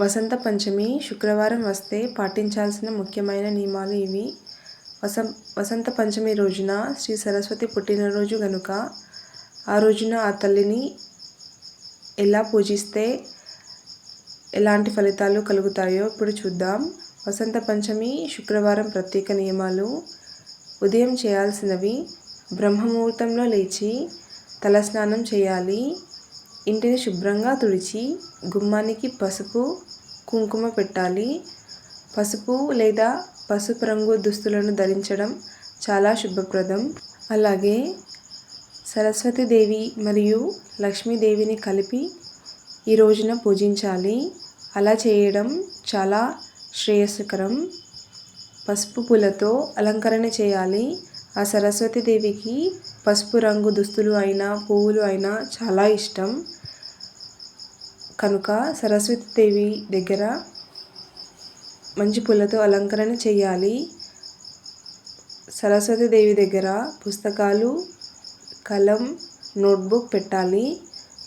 వసంత పంచమి శుక్రవారం వస్తే పాటించాల్సిన ముఖ్యమైన నియమాలు ఇవి. వసం వసంత పంచమి రోజున శ్రీ సరస్వతి పుట్టినరోజు కనుక ఆ రోజున ఆ తల్లిని ఎలా పూజిస్తే ఎలాంటి ఫలితాలు కలుగుతాయో ఇప్పుడు చూద్దాం. వసంత పంచమి శుక్రవారం ప్రత్యేక నియమాలు. ఉదయం చేయాల్సినవి. బ్రహ్మముహూర్తంలో లేచి తలస్నానం చేయాలి. ఇంటిని శుభ్రంగా తుడిచి గుమ్మానికి పసుపు కుంకుమ పెట్టాలి. పసుపు లేదా పసుపు రంగు దుస్తులను ధరించడం చాలా శుభప్రదం. అలాగే సరస్వతీదేవి మరియు లక్ష్మీదేవిని కలిపి ఈ రోజున పూజించాలి. అలా చేయడం చాలా శ్రేయస్కరం. పసుపు పూలతో అలంకరణ చేయాలి. ఆ సరస్వతీదేవికి పసుపు రంగు దుస్తులు అయినా పువ్వులు అయినా చాలా ఇష్టం. కనుక సరస్వతీదేవి దగ్గర మంచి పూలతో అలంకరణ చేయాలి. సరస్వతీదేవి దగ్గర పుస్తకాలు కలం నోట్బుక్ పెట్టాలి.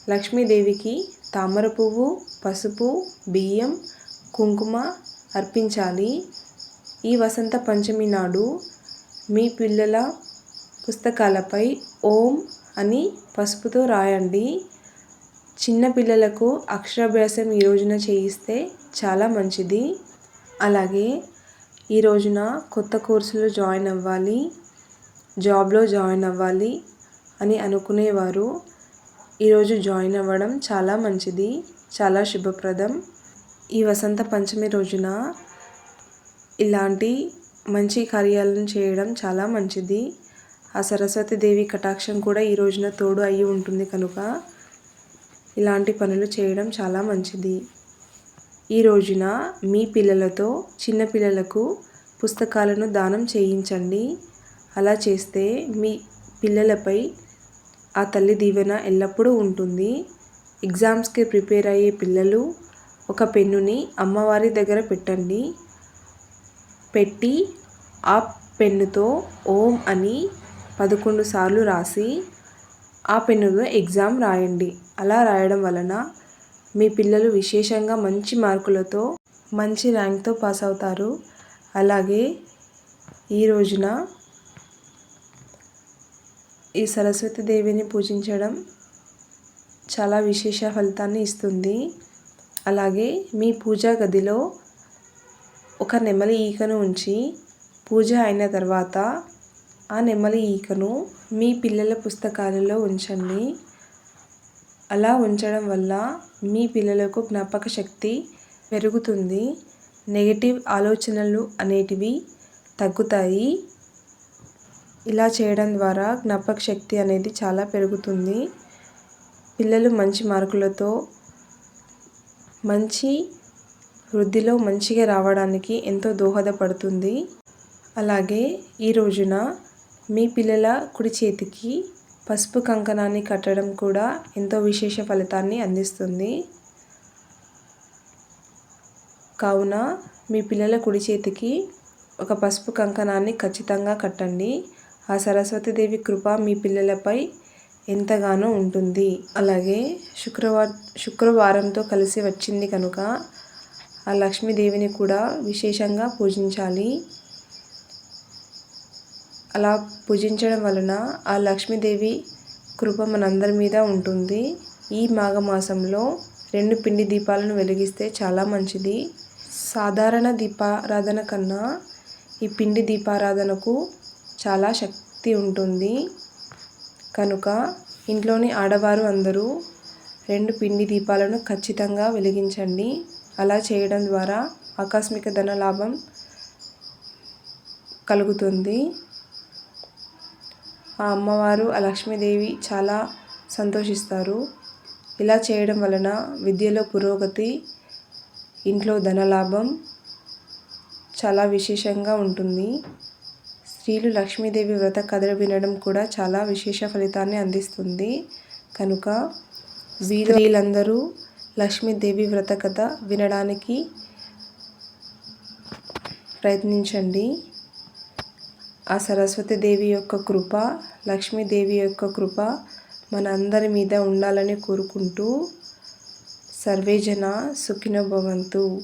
లక్ష్మీదేవికి తామర పువ్వు పసుపు బియ్యం కుంకుమ అర్పించాలి. ఈ వసంత పంచమి నాడు మీ పిల్లల పుస్తకాలపై ఓం అని పసుపుతో రాయండి. చిన్నపిల్లలకు అక్షరాభ్యాసం ఈ రోజున చేయిస్తే చాలా మంచిది. అలాగే ఈ రోజున కొత్త కోర్సులో జాయిన్ అవ్వాలి జాబ్లో జాయిన్ అవ్వాలి అని అనుకునేవారు. ఈరోజు జాయిన్ అవ్వడం చాలా మంచిది చాలా శుభప్రదం. ఈ వసంత పంచమి రోజున ఇలాంటి మంచి కార్యాలను చేయడం చాలా మంచిది. ఆ సరస్వతి దేవి కటాక్షం కూడా ఈ రోజున తోడు అయి ఉంటుంది కనుక ఇలాంటి పనులు చేయడం చాలా మంచిది. ఈ రోజున మీ పిల్లలతో చిన్నపిల్లలకు పుస్తకాలను దానం చేయించండి. అలా చేస్తే మీ పిల్లలపై ఆ తల్లి దీవెన ఎల్లప్పుడూ ఉంటుంది. ఎగ్జామ్స్కి ప్రిపేర్ అయ్యే పిల్లలు ఒక పెన్నుని అమ్మవారి దగ్గర పెట్టండి. పెట్టి ఆ పెన్నుతో ఓం అని పదకొండు సార్లు రాసి ఆ పెన్నులో ఎగ్జామ్ రాయండి. అలా రాయడం వలన మీ పిల్లలు విశేషంగా మంచి మార్కులతో మంచి ర్యాంక్తో పాస్ అవుతారు. అలాగే ఈ రోజున ఈ సరస్వతి దేవిని పూజించడం చాలా విశేష ఫలితాన్ని ఇస్తుంది. అలాగే మీ పూజా గదిలో ఒక నెమలి ఈకను ఉంచి పూజ అయిన తర్వాత ఆ నెమలి ఈకను మీ పిల్లల పుస్తకాలలో ఉంచండి. అలా ఉంచడం వల్ల మీ పిల్లలకు జ్ఞాపక శక్తి పెరుగుతుంది. నెగటివ్ ఆలోచనలు అనేటివి తగ్గుతాయి. ఇలా చేయడం ద్వారా జ్ఞాపక శక్తి అనేది చాలా పెరుగుతుంది. పిల్లలు మంచి మార్కులతో మంచి వృద్ధిలో మంచిగా రావడానికి ఎంతో దోహదపడుతుంది. అలాగే ఈ రోజున మీ పిల్లల కుడి చేతికి పసుపు కంకణాన్ని కట్టడం కూడా ఎంతో విశేష ఫలితాన్ని అందిస్తుంది. కావున మీ పిల్లల కుడి చేతికి ఒక పసుపు కంకణాన్ని ఖచ్చితంగా కట్టండి. ఆ సరస్వతీదేవి కృప మీ పిల్లలపై ఎంతగానో ఉంటుంది. అలాగే శుక్రవార శుక్రవారంతో కలిసి వచ్చింది కనుక ఆ లక్ష్మీదేవిని కూడా విశేషంగా పూజించాలి. అలా పూజించడం వలన ఆ లక్ష్మీదేవి కృప మనందరి మీద ఉంటుంది. ఈ మాఘమాసంలో రెండు పిండి దీపాలను వెలిగిస్తే చాలా మంచిది. సాధారణ దీపారాధన కన్నా ఈ పిండి దీపారాధనకు చాలా శక్తి ఉంటుంది. కనుక ఇంట్లోని ఆడవారు అందరూ రెండు పిండి దీపాలను ఖచ్చితంగా వెలిగించండి. అలా చేయడం ద్వారా ఆకస్మిక ధన లాభం కలుగుతుంది. ఆ అమ్మవారు ఆ లక్ష్మీదేవి చాలా సంతోషిస్తారు. ఇలా చేయడం వలన విద్యలో పురోగతి ఇంట్లో ధనలాభం చాలా విశేషంగా ఉంటుంది. స్త్రీలు లక్ష్మీదేవి వ్రత కథలు వినడం కూడా చాలా విశేష ఫలితాన్ని అందిస్తుంది. కనుక వీళ్ళందరూ లక్ష్మీదేవి వ్రత కథ వినడానికి ప్రయత్నించండి. ఆ సరస్వతి దేవి యొక్క కృప లక్ష్మీదేవి యొక్క కృప మన అందరి మీద ఉండాలని కోరుకుంటూ సర్వేజన సుఖినభవంతు భవంతు.